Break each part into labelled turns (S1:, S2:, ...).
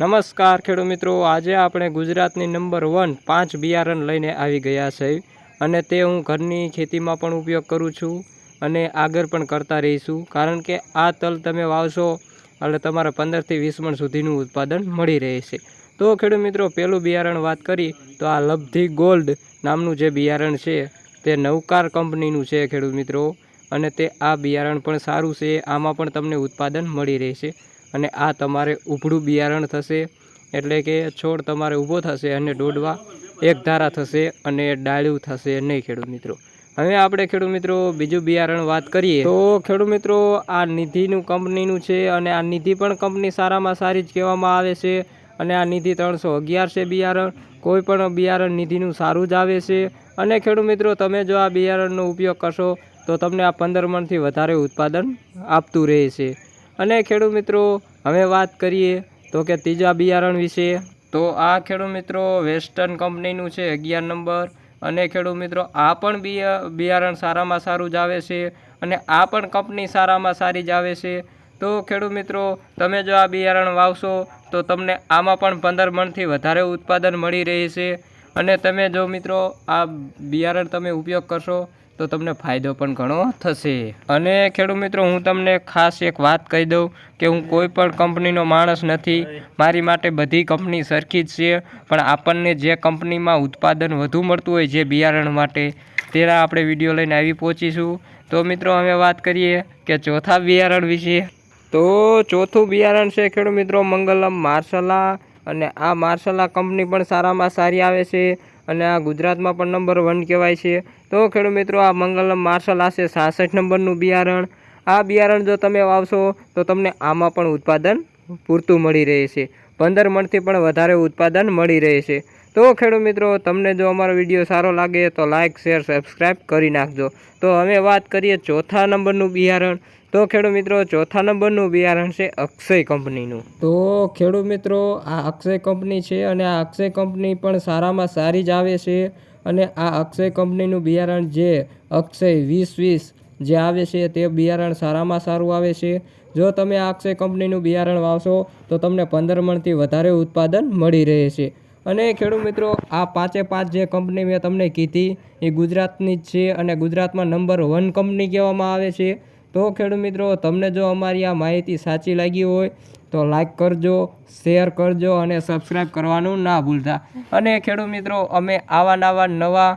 S1: નમસ્કાર ખેડૂત મિત્રો, આજે આપણે ગુજરાતની નંબર વન પાંચ બિયારણ લઈને આવી ગયા છે અને તે હું ઘરની ખેતીમાં પણ ઉપયોગ કરું છું અને આગળ પણ કરતા રહીશું. કારણ કે આ તલ તમે વાવશો, એટલે તમારે પંદરથી વીસ મણ સુધીનું ઉત્પાદન મળી રહે છે તો ખેડૂત મિત્રો પહેલું બિયારણ વાત કરી, તો આ લબ્ધી ગોલ્ડ નામનું જે બિયારણ છે, તે નવકાર કંપનીનું છે ખેડૂત મિત્રો. અને તે આ બિયારણ પણ સારું છે, આમાં પણ તમને ઉત્પાદન મળી રહેશે. અને આ તમારે ઉભળું બિયારણ થશે, એટલે કે છોડ તમારે ઊભો થશે અને દોડવા એક ધારા થશે અને ડાળ્યું થશે નહીં, ખેડૂત મિત્રો. હવે આપણે, ખેડૂત મિત્રો, બીજું બિયારણ વાત કરીએ. તો, ખેડૂત મિત્રો, આ નિધિનું કંપનીનું છે અને આ નિધિ પણ કંપની સારામાં સારી જ કહેવામાં આવે છે. અને આ નિધિ ત્રણસો અગિયાર છે બિયારણ. કોઈ પણ બિયારણ નિધિનું સારું જ આવે છે. અને ખેડૂત મિત્રો, તમે જો આ બિયારણનો ઉપયોગ કરશો, તો તમને આ પંદર મણથી વધારે ઉત્પાદન આપતું રહે છે અને ખેડૂત મિત્રો, હવે વાત કરીએ તો કે ત્રીજા બિયારણ વિશે. તો આ ખેડૂત મિત્રો વેસ્ટર્ન કંપનીનું છે અગિયાર નંબર. અને ખેડૂત મિત્રો, આ પણ બિયા, બિયારણ સારામાં સારું જ આવે છે અને આ પણ કંપની સારામાં સારી જ આવે છે. તો ખેડૂત મિત્રો, તમે જો આ બિયારણ વાવશો, તો તમને આમાં પણ પંદર મણથી વધારે ઉત્પાદન મળી રહે છે અને તમે જો મિત્રો, આ બિયારણ તમે ઉપયોગ કરશો તો તમને ફાયદો પણ ઘણો થશે. અને ખેડૂત મિત્રો, હું તમને ખાસ એક વાત કહી દઉં કે હું કોઈ પણ કંપનીનો માણસ નથી. મારી માટે બધી કંપની સરખી જ છે. પણ આપણને જે કંપનીમાં ઉત્પાદન વધુ મળતું હોય જે બિયારણ માટે, તેના આપણે વીડિયો લઈને આવી પહોંચીશું. તો મિત્રો, અમે વાત કરીએ કે ચોથા બિયારણ વિશે. તો ચોથું બિયારણ છે ખેડૂત મિત્રો, મંગલમ માર્શલા. અને આ માર્શલા કંપની પણ સારામાં સારી આવે છે અને આ ગુજરાતમાં પણ નંબર વન કહેવાય છે. તો ખેડૂત મિત્રો, આ મંગલમ માર્શલ આશે સાસઠ નંબરનું બિયારણ. આ બિયારણ જો તમે વાવશો, તો તમને આમાં પણ ઉત્પાદન પૂરતું મળી રહે છે. પંદર મણથી પણ વધારે ઉત્પાદન મળી રહે છે. તો ખેડૂત મિત્રો, તમને જો અમારો વીડિયો સારો લાગે, તો લાઇક શેર સબસ્ક્રાઈબ કરી નાખજો. તો હવે વાત કરીએ ચોથા નંબરનું બિયારણ. તો ખેડૂત મિત્રો, ચોથા નંબરનું બિયારણ છે અક્ષય કંપનીનું. તો ખેડૂત મિત્રો, આ અક્ષય કંપની છે અને આ અક્ષય કંપની પણ સારામાં સારી જ આવે છે અને આ અક્ષય કંપનીનું બિયારણ જે અક્ષય વીસ વીસ જે આવે છે તે બિયારણ સારામાં સારું આવે છે. જો તમે આ અક્ષય કંપનીનું બિયારણ વાવશો, તો તમને પંદર મણથી વધારે ઉત્પાદન મળી રહે છે. અને ખેડૂત મિત્રો, આ પાંચે પાંચ જે કંપની મેં તમને કીધી, એ ગુજરાતની જ છે અને ગુજરાતમાં નંબર વન કંપની કહેવામાં આવે છે. તો ખેડૂત મિત્રો, તમને જો અમારી આ માહિતી સાચી લાગી હોય, તો લાઈક કરજો શેર કરજો અને સબસ્ક્રાઈબ કરવાનું ના ભૂલતા. અને ખેડૂત મિત્રો, અમે આવા નવા નવા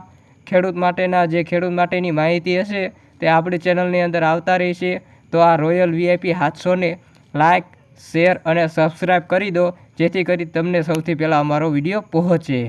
S1: ખેડૂત માટેના જે ખેડૂત માટેની માહિતી હશે, તે આપણી ચેનલની અંદર આવતા રહેશે. તો આ રોયલ વીઆઈપી હાથસોને લાઈક શેર અને સબસ્ક્રાઈબ કરી દો, જેથી કરી તમને સૌથી પહેલાં અમારો વીડિયો પહોંચે.